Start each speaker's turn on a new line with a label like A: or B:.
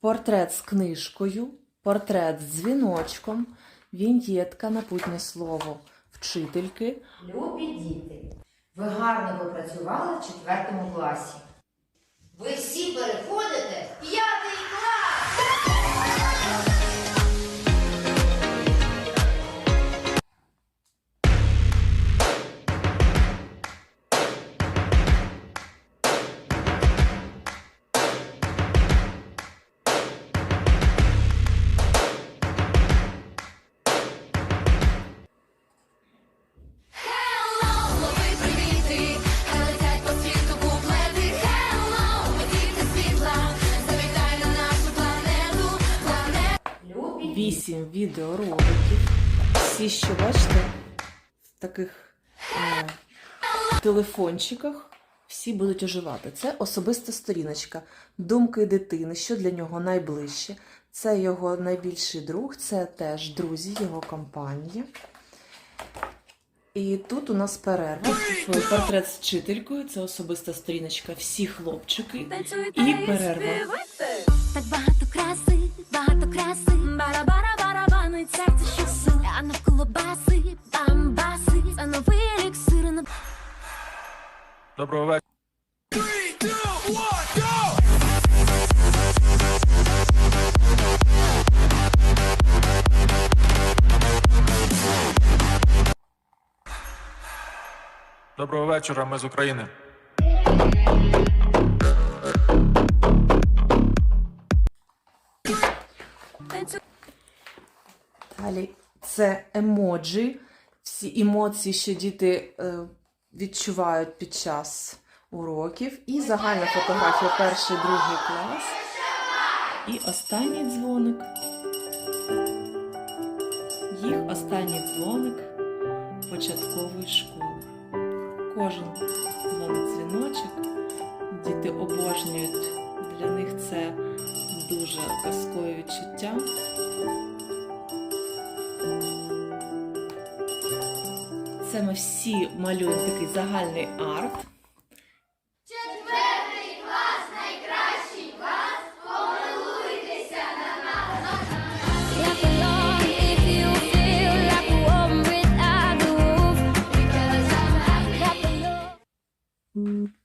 A: портрет з книжкою, портрет з дзвіночком, віньєтка, напутнє слово вчительки.
B: Любі діти, ви гарно попрацювали в четвертому класі.
C: Ви всі переходите
A: 8 відеороликів. Всі, що бачите, в таких е, телефончиках всі будуть оживати. Це особиста сторіночка, думки дитини, що для нього найближче. Це його найбільший друг, це теж друзі, його компанія. І тут у нас перерва. Портрет з вчителькою, це особиста сторіночка, всі хлопчики. І перерва.
D: А баси, бамбаси, це новий еліксир на
E: Доброго вечора. Доброго вечора, ми з України.
A: Далі це емоджі, всі емоції, що діти е, відчувають під час уроків. І загальна фотографія перший, другий клас. І останній дзвоник. Їх останній дзвоник початкової школи. Кожен дзвонить дзвіночок. Діти обожнюють. Для них це дуже казкове відчуття. Це ми всі малюємо такий загальний арт.
D: Clap along if you feel like a woman without a